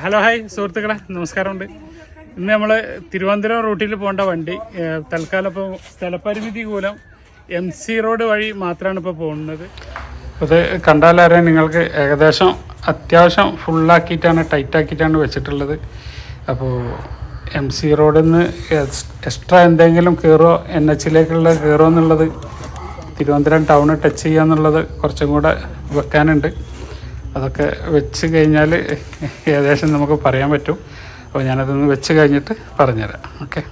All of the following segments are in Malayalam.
ഹലോ ഹായ് സുഹൃത്തുക്കളെ. നമസ്കാരമുണ്ട്. ഇന്ന് നമ്മൾ തിരുവനന്തപുരം റൂട്ടിൽ പോകേണ്ട വണ്ടി തൽക്കാലം ഇപ്പോൾ സ്ഥലപരിമിതി മൂലം എം സി റോഡ് വഴി മാത്രമാണ് ഇപ്പോൾ പോകുന്നത്. അത് കണ്ടാലേ നിങ്ങൾക്ക് ഏകദേശം അത്യാവശ്യം ഫുള്ളാക്കിയിട്ടാണ് ടൈറ്റാക്കിയിട്ടാണ് വെച്ചിട്ടുള്ളത്. അപ്പോൾ എം സി റോഡിൽ നിന്ന് എക്സ്ട്രാ എന്തെങ്കിലും കയറോ എൻ എച്ചിലേക്കുള്ള കയറോ എന്നുള്ളത് തിരുവനന്തപുരം ടൗൺ ടച്ച് ചെയ്യുക എന്നുള്ളത് കുറച്ചും കൂടെ വെക്കാനുണ്ട്. അതൊക്കെ വെച്ച് കഴിഞ്ഞാൽ ഏകദേശം നമുക്ക് പറയാൻ പറ്റും. അപ്പോൾ ഞാനതൊന്ന് വെച്ച് കഴിഞ്ഞിട്ട് പറഞ്ഞുതരാം. ഓക്കെ?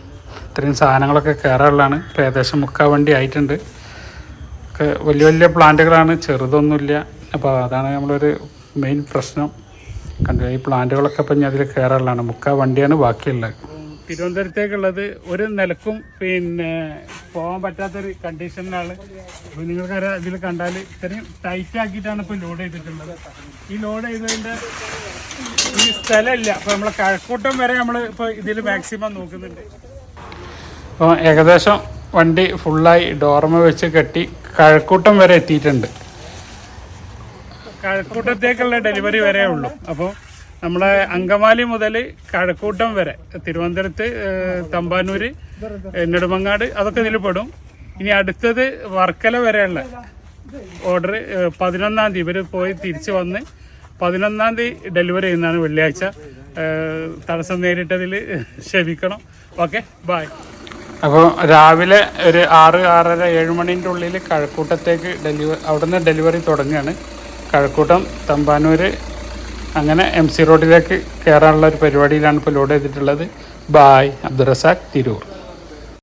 ഇത്രയും സാധനങ്ങളൊക്കെ കയറാനുള്ളതാണ്. ഇപ്പോൾ ഏകദേശം മുക്കാൽ വണ്ടി ആയിട്ടുണ്ട്. ഒക്കെ വലിയ വലിയ പ്ലാന്റുകളാണ്. ചെറുതൊന്നുമില്ല. അപ്പോൾ അതാണ് നമ്മളൊരു മെയിൻ പ്രശ്നം. കണ്ടു? ഈ പ്ലാന്റുകളൊക്കെ ഇപ്പം ഞാൻ അതിൽ കയറാനുള്ളതാണ്. മുക്കാൽ വണ്ടിയാണ് ബാക്കിയുള്ളത്. തിരുവനന്തപുരത്തേക്കുള്ളത് ഒരു നിലക്കും പിന്നെ പോകാൻ പറ്റാത്തൊരു കണ്ടീഷനിലാണ് അപ്പോൾ നിങ്ങൾക്കറിയാം ഇതിൽ കണ്ടാൽ ഇത്രയും ടൈറ്റ് ആക്കിയിട്ടാണ് ഇപ്പോൾ ലോഡ് ചെയ്തിട്ടുള്ളത്. ഈ ലോഡ് ചെയ്തതിന്റെ ഈ സ്ഥലമില്ല. അപ്പോൾ നമ്മൾ കഴക്കൂട്ടം വരെ നമ്മൾ ഇപ്പോൾ ഇതിൽ മാക്സിമം നോക്കുന്നുണ്ട്. അപ്പോൾ ഏകദേശം വണ്ടി ഫുള്ളായി ഡോർമ വെച്ച് കെട്ടി കഴക്കൂട്ടം വരെ എത്തിയിട്ടുണ്ട്. കഴക്കൂട്ടത്തേക്കുള്ള ഡെലിവറി വരെ ഉള്ളൂ. അപ്പോൾ നമ്മളെ അങ്കമാലി മുതൽ കഴക്കൂട്ടം വരെ തിരുവനന്തപുരത്ത് തമ്പാനൂര് നെടുമങ്ങാട് അതൊക്കെ ഇതിൽ പെടും. ഇനി അടുത്തത് വർക്കല വരെയുള്ള ഓർഡർ പതിനൊന്നാം തീയതി ഇവർ പോയി തിരിച്ചു വന്ന് പതിനൊന്നാം തീയതി ഡെലിവറി ചെയ്യുന്നതാണ് വെള്ളിയാഴ്ച. തടസ്സം നേരിട്ടതിൽ ക്ഷമിക്കണം. ഓക്കെ ബായ് അപ്പോൾ രാവിലെ ഒരു ആറ് ആറര ഏഴ് മണിന്റെ ഉള്ളിൽ കഴക്കൂട്ടത്തേക്ക് ഡെലിവറി അവിടുന്ന് ഡെലിവറി തുടങ്ങുകയാണ്. കഴക്കൂട്ടം തമ്പാനൂർ അങ്ങനെ എം സി റോഡിലേക്ക് കയറാനുള്ള ഒരു പരിപാടിയിലാണ് ഇപ്പോൾ ലോഡ് ചെയ്തിട്ടുള്ളത്. ബായ് അബ്ദുറസാഖ് തിരൂർ.